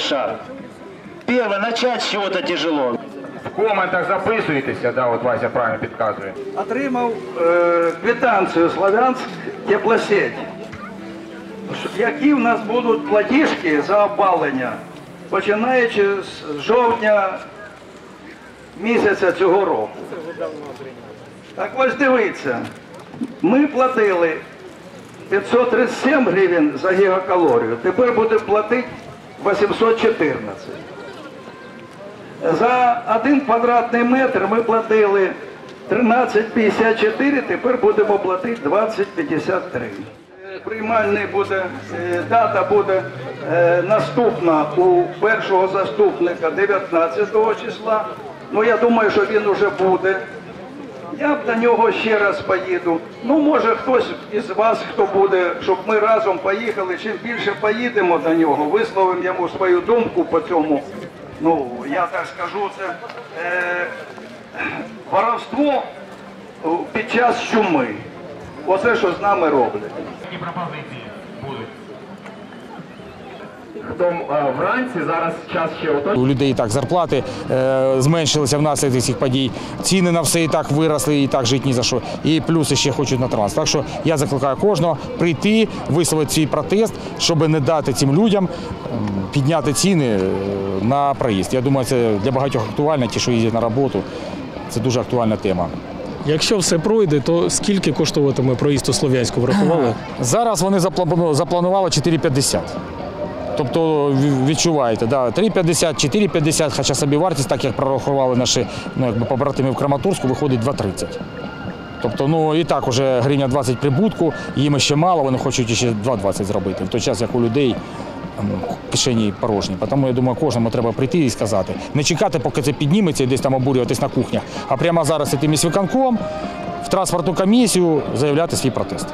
первый шаг. Первый, начать с чего-то тяжело. В коментах записуєтеся, да, от Вася правильно підказує. Отримав е, квитанцію Славянськ теплосеть. Які в нас будуть платіжки за опалення, починаючи з жовтня місяця цього року. Так ось дивіться, ми платили 537 гривень за гігакалорію, тепер будемо платити 814. За один квадратний метр ми платили 13,54, тепер будемо платити 20,53. Е, Приймальний буде, е, дата буде е, наступна у першого заступника 19 числа. Ну я думаю, що він уже буде. Я б до нього ще раз поїду. Ну, може, хтось із вас, хто буде, щоб ми разом поїхали. Чим більше поїдемо до нього, висловимо йому свою думку по цьому. Ну, я так скажу, це е, воровство під час чуми. Оце, що з нами роблять. Які пропозиції будуть? Хто е, вранці, зараз час ще ото. У людей і так зарплати е, зменшилися внаслідок цих подій. Ціни на все і так виросли, і так жити ні за що. І плюс ще хочуть на транс. Так що я закликаю кожного прийти, висловити свій протест, щоб не дати цим людям підняти ціни е, на проїзд. Я думаю, це для багатьох актуально, ті, що їздять на роботу. Це дуже актуальна тема. Якщо все пройде, то скільки коштуватиме проїзд у Слов'янську врахували? Зараз вони запланували 4,50. Тобто відчуваєте, да, 3,50, 4,50, хоча собі вартість, так як прорахували наші ну, якби побратими в Краматорську, виходить 2,30. Тобто, ну і так уже гривня 20 прибутку, їм ще мало, вони хочуть ще 2,20 зробити. В той час, як у людей м, кишені порожні. Тому я думаю, кожному треба прийти і сказати. Не чекати, поки це підніметься і десь там обурюватись на кухнях, а прямо зараз іти міськвиконком, в транспортну комісію заявляти свій протест.